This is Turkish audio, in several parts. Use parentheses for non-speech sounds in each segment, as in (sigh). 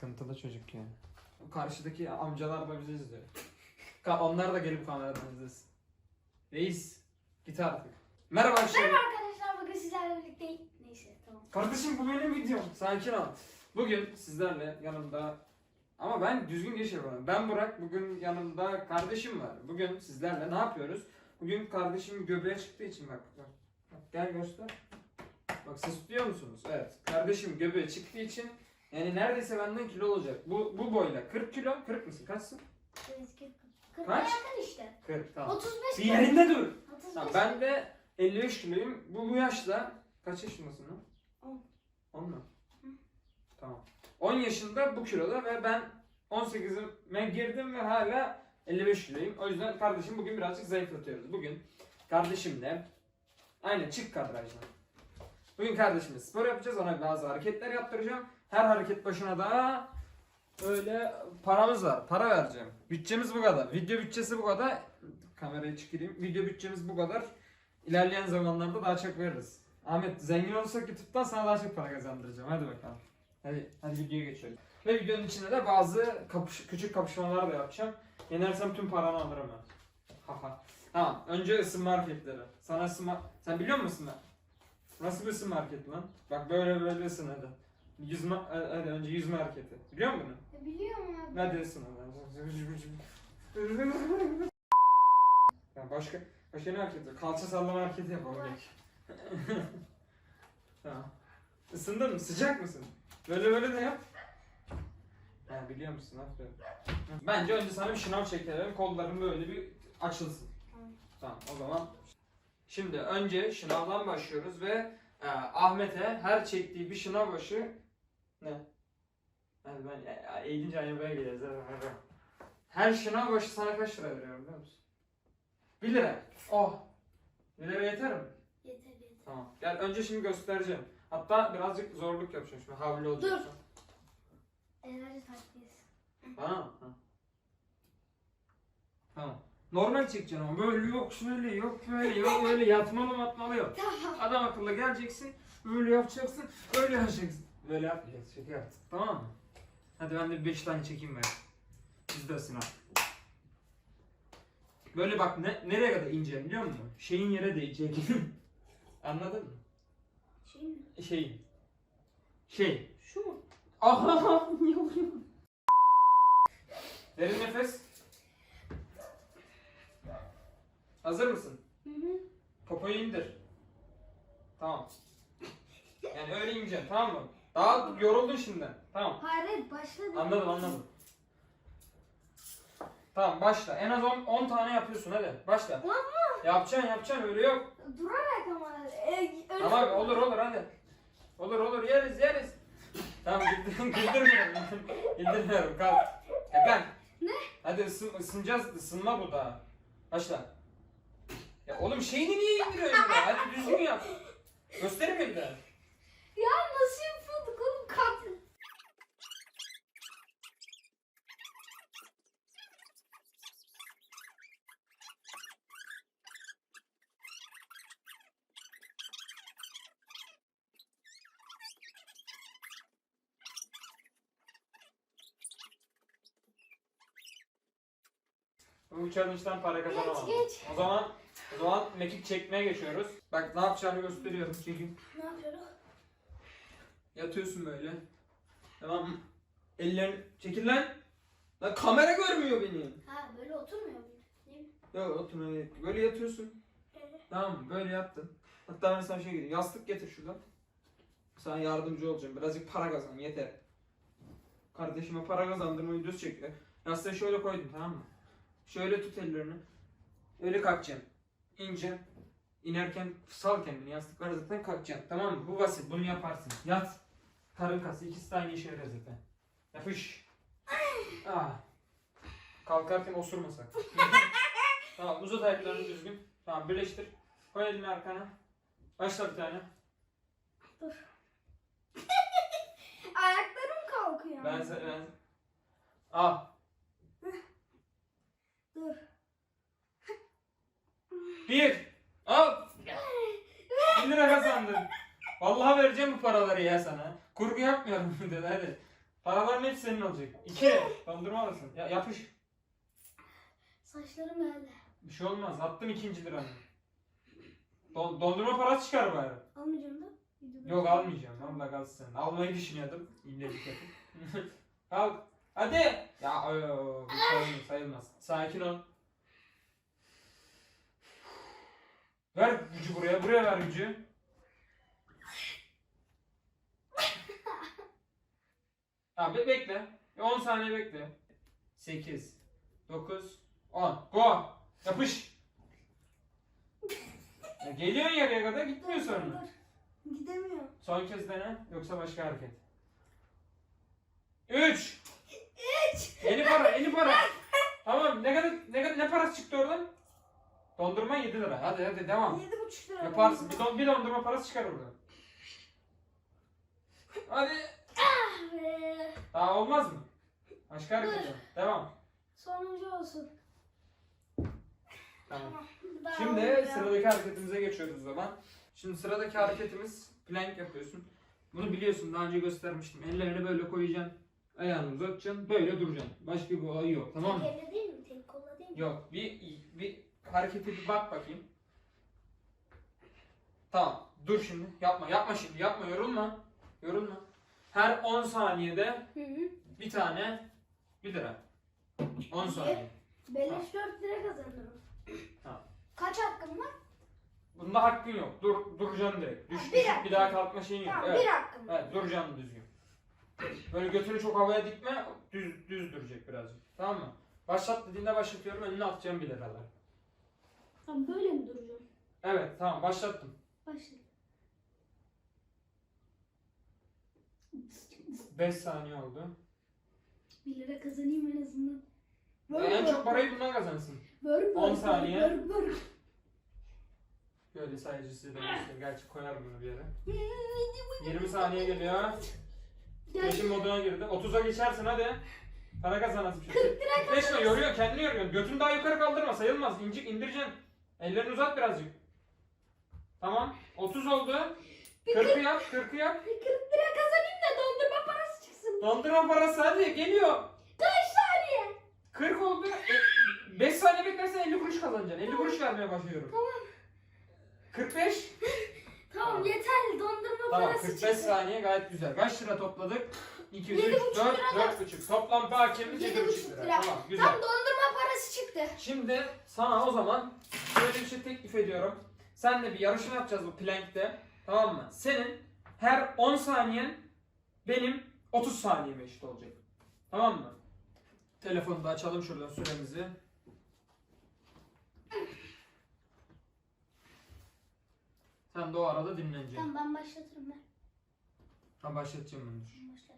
Sıkıntılı çocuk yani. Karşıdaki amcalar da bizi izliyor. Ka- Onlar da gelip kameradan izlesin. Reis git artık. Merhaba arkadaşlar. Merhaba arkadaşlar bugün sizlerle birlikte neyse tamam. Kardeşim bu benim videom. Sakin ol. Bugün sizlerle yanımda ama ben düzgün giriş yapıyorum. Ben Burak. Bugün yanımda kardeşim var. Bugün sizlerle ne yapıyoruz? Bugün kardeşim göbeğe çıktığı için bak. Bak, bak gel göster. Bak ses duyuyor musunuz? Evet. Kardeşim göbeğe çıktığı için yani neredeyse benden kilo olacak. Bu bu boyla 40 kilo. 40 mısın? Kaçsın? Kırk Kaç? yakın işte. 40 tamam. 35 Bir yerinde dur. 35 Tamam, ben de 55 kiloyum. Bu bu yaşta kaç yaşındasın lan? On. 10 mu? Tamam. 10 yaşında bu kiloda ve ben 18'ime girdim ve hala 55 kiloyum. O yüzden kardeşim bugün birazcık zayıflatıyoruz. Bugün kardeşimle aynen çık kadrajdan. Bugün kardeşimle spor yapacağız. Ona bazı hareketler yaptıracağım. Her hareket başına da öyle paramız var. Para vereceğim. Bütçemiz bu kadar. Video bütçesi bu kadar. Kamerayı çıkarayım. Video bütçemiz bu kadar. İlerleyen zamanlarda daha çok veririz. Ahmet zengin olursak YouTube'dan sana daha çok para kazandıracağım. Hadi bakalım. Hadi, hadi videoya geçelim. Ve videonun içinde de bazı kapış, küçük kapışmalar da yapacağım. Yenersem tüm paranı alırım ben. Haha. tamam. Önce ısınma hareketleri. Sana ısınma... Sen biliyor musun ısınma? Nasıl bir ısınma hareketi lan? Bak böyle böyle ısın. Yüzme, hadi önce yüzme hareketi. Biliyor musun bunu? Ya Biliyorum abi. Hadi ısın hadi. Ya başka başka ne hareketi? Kalça sallama hareketi yapalım tamam. Isındın mı? Sıcak mısın? Böyle böyle de yap. Ha biliyor musun? Aferin. Bence önce sana bir şınav çekelim. Kolların böyle bir açılsın. Tamam. Tamam o zaman. Şimdi önce şınavdan başlıyoruz ve e, Ahmet'e her çektiği bir şınav başı ne? Hadi ben e, eğilince aynı. Hadi, hadi. Her şınav başı sana kaç lira veriyorum biliyor musun? 1 lira. Oh. 1 lira yeter mi? Yeter yeter. Tamam. Gel önce şimdi göstereceğim. Hatta birazcık zorluk yapacağım şimdi. Havlu olacak. Enerji takviyesi. Bana mı? Ha. Tamam. Normal çekeceksin ama böyle yok şöyle yok böyle yok (laughs) böyle yatmalı matmalı yok. Tamam. Adam akıllı geleceksin böyle yapacaksın öyle yapacaksın. Böyle yapmayacaksın şaka yaptık tamam mı? Hadi ben de bir 5 tane çekeyim ben. Bizdesin ha. Böyle bak ne, nereye kadar ineceğim biliyor musun? Şeyin yere değecek. (laughs) Anladın mı? Şey mi? Şeyin. Şey. Şu mu? Aha (laughs) niye vuruyorsun? Derin nefes. Hazır mısın? Hı hı. Popoyu indir. Tamam. Yani öyle ineceksin tamam mı? Daha yoruldun şimdi. Tamam. Hayır başladı. Anladım anladım. Tamam başla. En az 10 10 tane yapıyorsun hadi. Başla. Tamam Yapacaksın yapacaksın öyle yok. Durarak ama. E, öyle Tamam olur olur hadi. Olur olur yeriz yeriz. Tamam güldür, güldürmüyorum. güldürmüyorum kalk. E ben. Ne? Hadi ısın, ısınacağız ısınma bu daha. Başla. Ya oğlum şeyini niye indiriyorsun ya? Hadi düzgün yap. Göstereyim mi bir daha? Ya nasıl yapıyorduk oğlum kalk. Bu challenge'dan para kazanamam. Geç. O zaman o zaman mekik çekmeye geçiyoruz. Bak ne yapacağını gösteriyorum. Çekin. Ne yapıyoruz? Yatıyorsun böyle. Tamam mı? Ellerini çekil lan. Lan kamera görmüyor beni. Ha böyle oturmuyor muydu? Değil mi? Yok oturma böyle yatıyorsun. Evet. Tamam mı? Böyle yattın. Hatta ben sana şey getireyim. Yastık getir şuradan. Sana yardımcı olacağım. Birazcık para kazan yeter. Kardeşime para kazandırma videosu çekiyor. Yastığı şöyle koydum tamam mı? Şöyle tut ellerini. Öyle kalkacaksın. İnce. İnerken sal kendini. Yastık var zaten kalkacaksın. Tamam mı? Bu basit. Bunu yaparsın. Yat. Karın kası. İkisi de aynı işe yarıyor zaten. Yapış. ah. Kalkarken osurmasak. (laughs) tamam uzat ayaklarını düzgün. Tamam birleştir. Koy elini arkana. Başla bir tane. (laughs) Ayaklarım kalkıyor. Ben sen ben. Al. Dur. Bir. Al. Bir lira kazandın. Vallahi vereceğim bu paraları ya sana. Kurgu yapmıyorum (laughs) dedi hadi. Paraların hepsi senin olacak. İki. Dondurma alırsın. Ya yapış. Saçlarım geldi. Bir şey olmaz. Attım ikinci liranı. Don, dondurma parası çıkar bari. Almayacağım da. Yok almayacağım. Vallahi kalsın. Almayı düşünüyordum. İnledik yapıp. (laughs) Al. Hadi. Ya oo, bu sayılmaz, sayılmaz. Sakin ol. Ver gücü buraya. Buraya ver gücü. Abi bekle. 10 saniye bekle. 8 9 10 Go. Yapış. Ya geliyorsun yarıya kadar gitmiyor sonra. Gidemiyor. Son kez dene yoksa başka hareket. 3 3 Yeni para, yeni para. tamam, ne kadar ne kadar ne parası çıktı oradan? Dondurma 7 lira. Hadi hadi devam. Yedi buçuk lira. Yaparsın. Bir, don, bir dondurma parası çıkar oradan. Hadi. Ah be. Daha olmaz mı? Başka hareket. yap. Devam. Sonuncu olsun. Tamam. Daha Şimdi olmuyor. sıradaki hareketimize geçiyoruz o zaman. Şimdi sıradaki hareketimiz plank yapıyorsun. Bunu biliyorsun daha önce göstermiştim. Ellerini böyle koyacaksın. Ayağını uzatacaksın. Böyle duracaksın. Başka bir olay yok. Tamam mı? Tek elle değil mi? Tek kolla değil mi? Yok. Bir, bir harekete bir bak bakayım. Tamam. Dur şimdi. Yapma. Yapma şimdi. Yapma. Yorulma. Yorulma. Her 10 saniyede Hı hı. bir tane 1 lira. 10 saniye. Beleş 4 lira kazanırım. Tamam. Kaç hakkım var? Bunda hakkın yok. Dur, duracaksın direkt. Düş, Ha, bir düşüp dakika. bir daha kalkma şeyin yok. Tamam Evet. bir hakkım var. Evet duracaksın düzgün. Böyle götünü çok havaya dikme, düz, düz duracak birazcık. Tamam mı? Başlat dediğinde başlatıyorum, önüne atacağım bir liralar. Tamam böyle mi duracağım? Evet tamam başlattım. Başla. 5 saniye oldu. 1 lira kazanayım en azından. Ya en çok parayı bundan kazansın. Bör, bör, 10 bör, saniye. bör, bör. Böyle sayıcı size de göstereyim. Gerçi koyarım bunu bir yere. 20 saniye geliyor. Geçim moduna girdi. 30'a geçersin hadi. Para kazanasın bir şey. 45 yoruyor kendini yoruyor. Götünü daha yukarı kaldırma sayılmaz. İncik indireceksin. Ellerini uzat birazcık. Tamam. 30 oldu. 40'ı yap 40'ı yap. Bir 40 lira kazanayım da dondurma parası çıksın. Dondurma parası hadi geliyor. Kaç saniye? 40 oldu. 5 saniye beklersen 50 kuruş kazanacaksın. 50 kuruş vermeye başlıyorum. Tamam. 45. (laughs) Tamam Tamam. yeterli dondurma Tamam parası 45 çıksın. saniye gayet güzel. Kaç lira topladık? 2, 3, Yedi 4, buçuk lira da- 4,5. Toplam bakiyemiz Yedi 7,5 buçuk lira. lira. Tamam güzel. Tam dondurma parası çıktı. Şimdi sana o zaman şöyle bir şey teklif ediyorum. Senle bir yarışma yapacağız bu plankte. Tamam mı? Senin her 10 saniyen benim 30 saniyeme eşit olacak. Tamam mı? Telefonu da açalım şuradan süremizi. Sen de o arada dinleneceksin. Tamam ben başlatırım ben. Ha başlatacağım bunu dur. Ben başlat.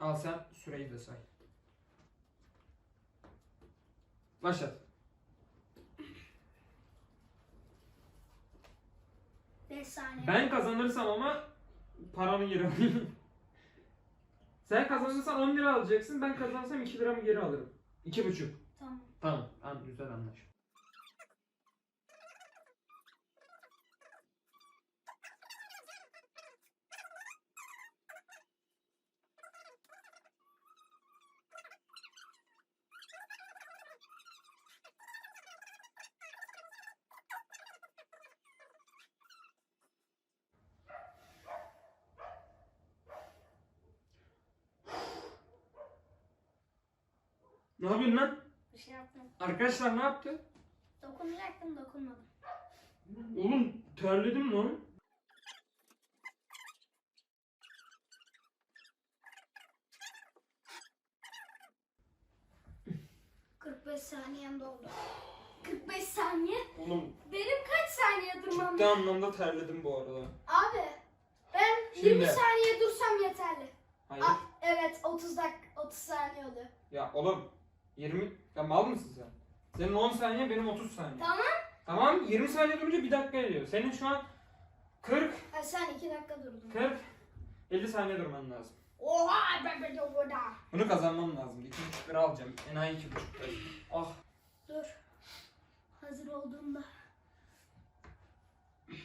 Al sen süreyi de say. Başlat. 5 saniye. Ben kazanırsam ama paranı geri alayım. (laughs) Sen kazanırsan 10 lira alacaksın. Ben kazanırsam 2 liramı geri alırım. 2,5. Tamam. Tamam. Tamam güzel anlaş. Ne yapıyorsun lan? Bir şey yaptım. Arkadaşlar ne yaptı? Dokunacaktım dokunmadım. Oğlum terledim lan. ...45 saniyem doldu. 45 saniye. Oğlum Benim kaç saniye durmam? ciddi anlamda terledim bu arada. Abi ben Şimdi. 20 saniye dursam yeterli. Hayır. Ah, evet 30 dakika 30 saniye oluyor. Ya oğlum 20 ya mal mısın sen? Senin 10 saniye benim 30 saniye. Tamam. Tamam 20 saniye durunca 1 dakika ediyor. Senin şu an 40 Ha, sen 2 dakika durdun. 40 50 saniye durman lazım. Oha ben ben de burada. Bunu kazanmam lazım. 2,5 lira alacağım. Enayi 2,5 lira. Ah Dur. Hazır olduğumda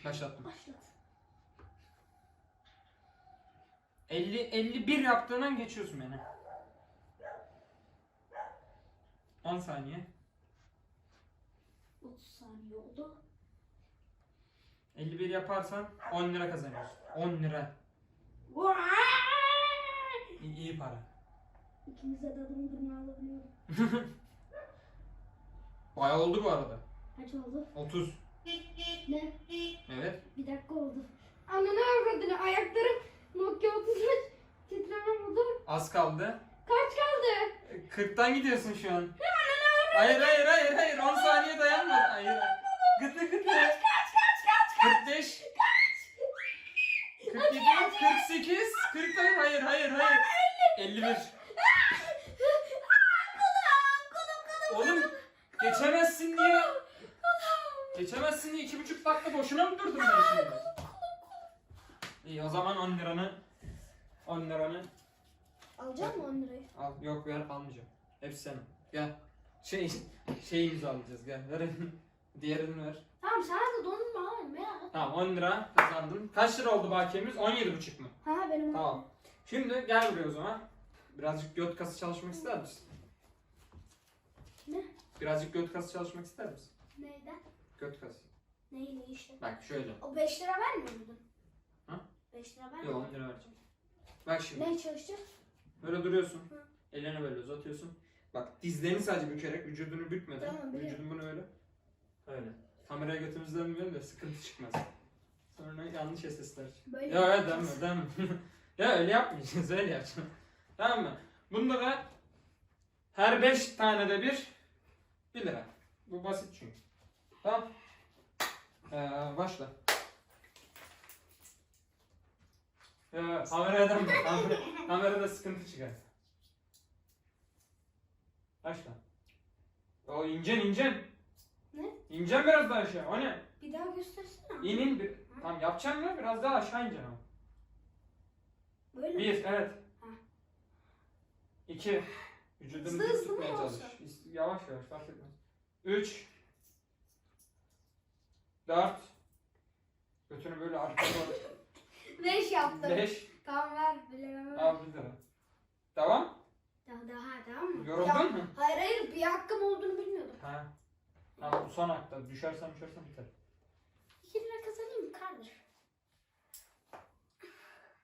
başlattım. başlat. 50 51 yaptığından geçiyorsun beni. 10 saniye. 30 saniye oldu. 51 yaparsan 10 lira kazanıyorsun. 10 lira. İyi, iyi para. İkimiz de tadını durma alabiliyorum. (laughs) Bayağı oldu bu arada. Kaç oldu? 30. Ne? Evet. Bir dakika oldu. Ananı avradını ayaklarım Nokia 35 titremem oldu. Az kaldı. Kaç kaldı? 40'tan gidiyorsun şu an. Hayır hayır hayır hayır 10 saniye dayanma. Hayır. Gıtlı gıtlı. Kaç kaç kaç kaç 45. 47, 48, 40, hayır hayır hayır. 51. Oğlum geçemezsin diye. Geçemezsin diye iki buçuk dakika boşuna mı durdum ben şimdi? İyi o zaman 10 liranı 10 liranı Alacak mı 10 lirayı? al. Yok ver almayacağım. Hepsi senin. Gel. Şey şey imzalayacağız gel. Ver. (laughs) Diğerini ver. Tamam sana da dondurma alayım ya. Tamam 10 lira kazandın. Kaç lira oldu bakiyemiz? 17,5 mu? Ha benim Tamam. Şimdi gel buraya o zaman. Birazcık göt kası çalışmak ister misin? Ne? Birazcık göt kası çalışmak ister misin? Neyden? Göt kası. Neyle işte? Bak şöyle. O 5 lira vermiyor muydun? Ha? 5 lira vermiyor Yok 10 muydun? lira vereceğim. Bak şimdi. Ne çalışacağız? Böyle duruyorsun. Hı. Ellerini böyle uzatıyorsun. Bak dizlerini sadece bükerek vücudunu bükmeden. Tamam, biliyorum. vücudun bunu öyle. Öyle. Kameraya götümüzden dönmeyelim de sıkıntı çıkmaz. Sonra yanlış sesler. Böyle Ya yapacağız. deme deme. (laughs) ya öyle yapmayacağız öyle yapacaksın. tamam mı? Bunda da her 5 tane de bir 1 lira. Bu basit çünkü. Tamam. Ee, başla. Ee, kameraya dönme. Kamera, kamerada sıkıntı çıkar. Başla. O incen incen. Ne? İncen biraz daha aşağı. O ne? Bir daha göstersene. İn in bir. Tamam yapacağım ya biraz daha aşağı ineceksin ama. Böyle mi? Bir, evet. İki. Vücudunu Hızlı dik hızlı mı tutmaya çalış. olsun? İst- Yavaş yavaş fark etmez. Üç. Dört. Götünü böyle arkaya doğru. 5 yaptım. Beş. Tamam ver. Bilemem. Al bir lira. Devam. Daha daha tamam mı? Ya, Yoruldun mu? Hayır hayır bir hakkım olduğunu bilmiyordum. Ha. Tamam bu son hakta. Düşersen düşersen biter. 2 lira kazanayım mı kardeş?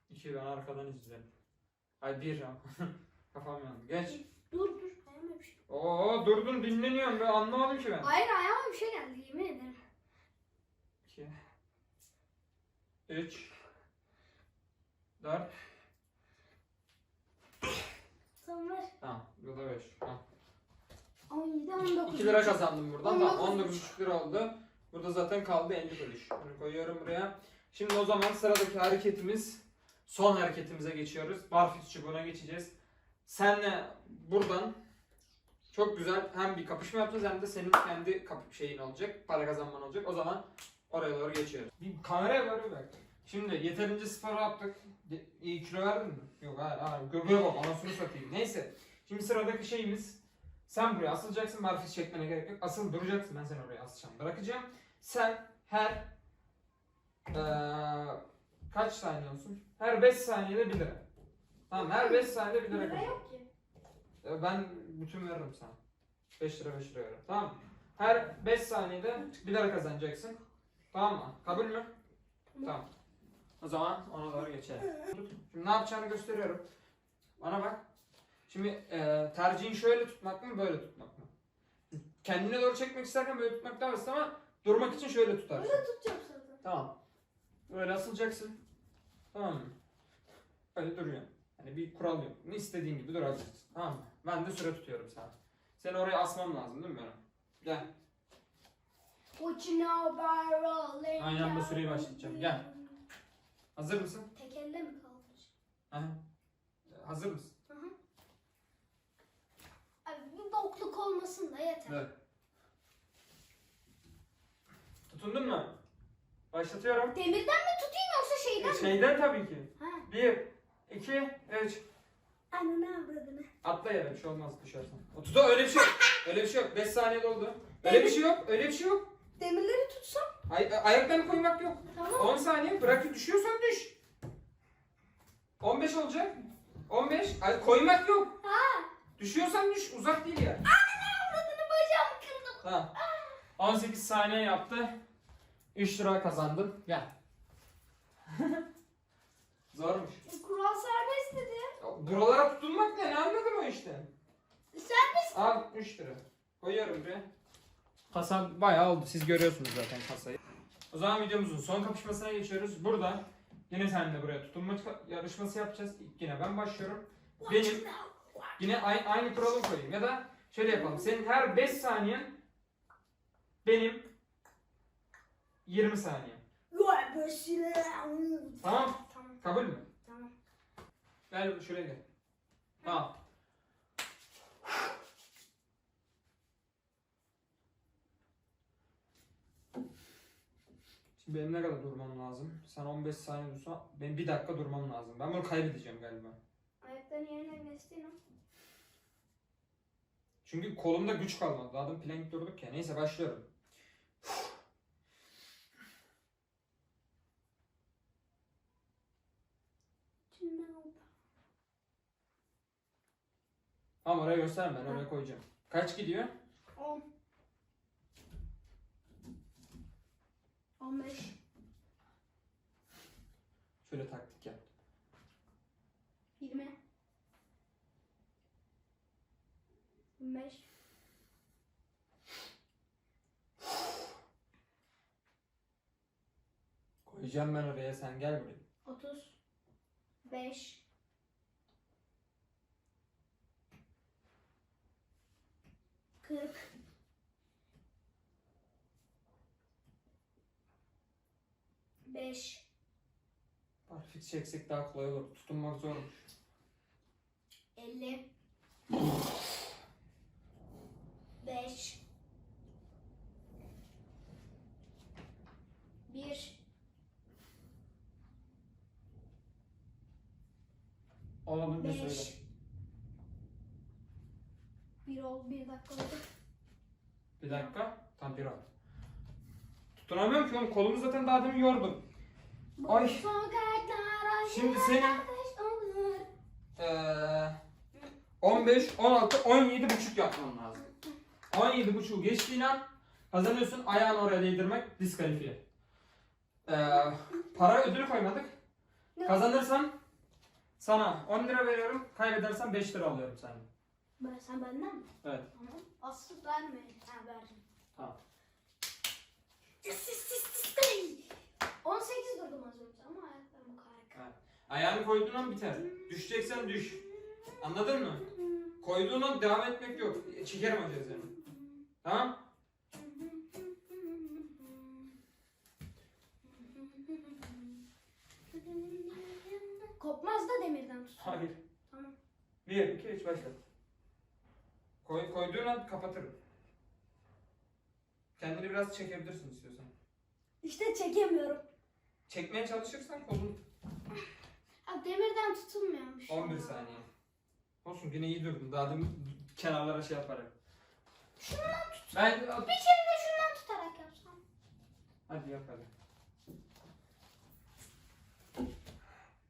İki ben arkadan izlerim. Ay bir ya. (laughs) Kafam yandı. Geç. Dur dur. Ayağıma bir şey. Oo durdun dinleniyorum ben anlamadım ki ben. Hayır ayağıma bir şey geldi yemin ederim. 2 3 4 Tamam. Tamam bu da 5 Tamam. 17 19. 2 lira kazandım buradan. Tamam 19 19,5 lira oldu. Burada zaten kaldı 50 kuruş. Bunu koyuyorum buraya. Şimdi o zaman sıradaki hareketimiz son hareketimize geçiyoruz. Barfix çubuğuna geçeceğiz. Senle buradan çok güzel hem bir kapışma yapacağız hem de senin kendi kapı şeyin olacak. Para kazanman olacak. O zaman oraya doğru geçiyoruz. Bir kameraya doğru bak. Şimdi yeterince spor yaptık. De- İyi kilo verdin mi? Yok hayır hayır. Göbeğe bak anasını satayım. Neyse. Şimdi sıradaki şeyimiz sen buraya asılacaksın. Barfiks çekmene gerek yok. Asıl duracaksın. Ben seni oraya asacağım. Bırakacağım. Sen her eee kaç saniye olsun? Her 5 saniyede 1 lira. Tamam her 5 saniyede 1 lira Lira kazan. yok ki. Ee, Ben bütün veririm sana. 5 lira 5 lira veririm. Tamam mı? Her 5 saniyede 1 lira kazanacaksın. Tamam mı? Kabul mü? Tamam. O zaman ona doğru geçelim. Şimdi ne yapacağını gösteriyorum. Bana bak. Şimdi e, tercihin şöyle tutmak mı böyle tutmak mı? Kendine doğru çekmek isterken böyle tutmak daha basit ama durmak için şöyle tutarsın. Böyle tutacağım zaten. Tamam. Böyle asılacaksın. Tamam mı? Öyle duruyor. Hani bir kural yok. Ne istediğin gibi duracaksın. Tamam mı? Ben de süre tutuyorum sana. Seni oraya asmam lazım değil mi benim? Gel. What you know about rolling Aynı anda down süreyi başlatacağım. Gel. Hazır mısın? Tek elle mi kaldır? Aha. Hazır mısın? Hı hı. Abi bir bokluk olmasın da yeter. Evet. Tutundun mu? Başlatıyorum. Demirden mi tutayım yoksa şeyden mi? Şeyden tabii ki. Ha. Bir, iki, üç. Ananı avradını. Atla yere bir şey olmaz düşersen. O tutu öyle bir şey yok. Öyle bir şey yok. 5 saniye doldu. Öyle bir şey yok. Öyle bir şey yok. Demirleri tutsam Ay, ayaklarını koymak yok. tamam. 10 saniye bırak düşüyorsan düş. 15 olacak. 15. Ay, koymak yok. Ha. Düşüyorsan düş. Uzak değil ya. Avradını bacağım kırdım. Tamam. 18 saniye yaptı. 3 lira kazandın. Gel. (laughs) Zormuş. Kural serbest dedi. Buralara tutunmak ne? Ne anladın o işte? Serbest. Al 3 lira. Koyuyorum buraya. Kasa bayağı oldu. Siz görüyorsunuz zaten kasayı. O zaman videomuzun son kapışmasına geçiyoruz. Burada yine seninle buraya tutunma yarışması yapacağız. Yine ben başlıyorum. Benim yine aynı, aynı kuralı koyayım. Ya da şöyle yapalım. Senin her 5 saniyen benim 20 saniye. Tamam. Kabul mü? Tamam. Gel şuraya gel. Tamam. Şimdi benim ne kadar durmam lazım? Sen 15 saniye dursan benim bir dakika durmam lazım. Ben bunu kaybedeceğim galiba. Ayakların yerine an. Çünkü kolumda güç kalmadı. Daha da plank durduk ya. Neyse başlıyorum. Ama oraya gösterme ben oraya koyacağım. Kaç gidiyor? 10. 15. Şöyle taktik yap. 20. 25. Koyacağım ben oraya sen gel buraya. 30. 5. 40. Beş, Barfix çeksek daha kolay olur. Tutunmak zormuş. elli, beş, bir, Olabilir söyle. beş, bir oldu, bir dakika oldu. Bir dakika. Tam bir al. Tutunamıyorum ki oğlum. Kolumu zaten daha demin yordum. Sokaklar Şimdi senin-. Ee, 15, 16, 17 buçuk yapman lazım. 17 buçuğu geçtiğin an kazanıyorsun. Ayağını oraya değdirmek diskalifiye. Ee, para ödülü koymadık. Kazanırsan sana 10 lira veriyorum. Kaybedersen 5 lira alıyorum senden. Ben, sen benden mi? Evet. Tamam. Aslı verme. Ha verdim. Tamam. Yes, yes, yes, yes, hey. 18 durdum az önce ama ayaklarım harika. Ayağını koyduğun an biter. Düşeceksen düş. Anladın mı? Koyduğun an devam etmek yok. Çekerim acı seni. Tamam? Kopmaz da demirden tut. Hayır. Tamam. 1, 2, 3 başla. Koy, koyduğun an kapatırım. Kendini biraz çekebilirsin istiyorsan. İşte çekemiyorum. Çekmeye çalışırsan kolun Abi demirden tutulmuyormuş. 11 saniye. Olsun yine iyi durdun. Daha demin kenarlara şey yaparak. Şundan tut. Ben Bir kere de şundan tutarak yapsam. hadi yap hadi.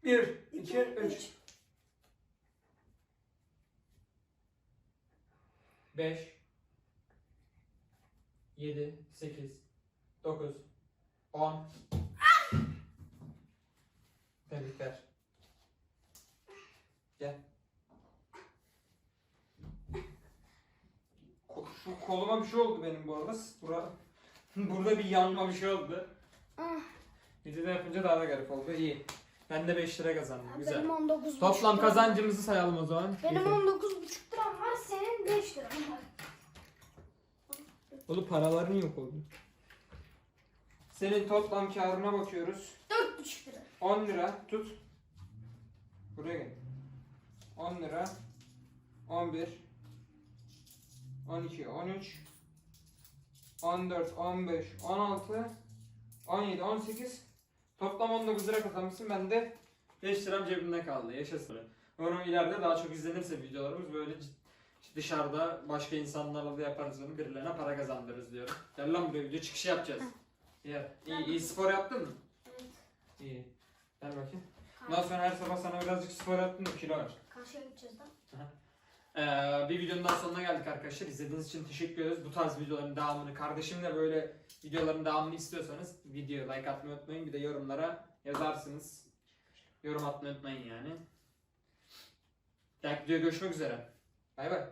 1, 2, 3. 5 7 8 9 10 Tebrikler. Gel. Ko- Şu koluma bir şey oldu benim bu arada. Bura, (laughs) burada bir yanma bir şey oldu. Ah, Videoda yapınca daha da garip oldu. İyi. Ben de 5 lira kazandım. Güzel. Benim 19 Toplam kazancımızı sayalım o zaman. Benim 19 buçuk liram var, senin 5 liran var. Oğlum paraların yok oldu. Senin toplam karına bakıyoruz. 4 buçuk lira. 10 lira tut. Buraya gel. 10 lira. 11 12 13 14 15 16 17 18 Toplam 19 lira kazanmışsın. Ben de 5 liram cebimde kaldı. Yaşasın. Umarım ileride daha çok izlenirse videolarımız böyle dışarıda başka insanlarla da yaparız bunu. Birilerine para kazandırırız diyorum. Gel lan buraya video çıkışı yapacağız. İyi, iyi spor yaptın mı? Evet. İyi. Ver bakayım. Bundan sonra her sabah sana birazcık spor yaptım da kilo ver. Karşıya gideceğiz lan. Ee, bir videonun daha sonuna geldik arkadaşlar. İzlediğiniz için teşekkür ederiz. Bu tarz videoların devamını, kardeşimle böyle videoların devamını istiyorsanız videoya like atmayı unutmayın. Bir de yorumlara yazarsınız. Yorum atmayı unutmayın yani. Dahaki videoda görüşmek üzere. Bay bay.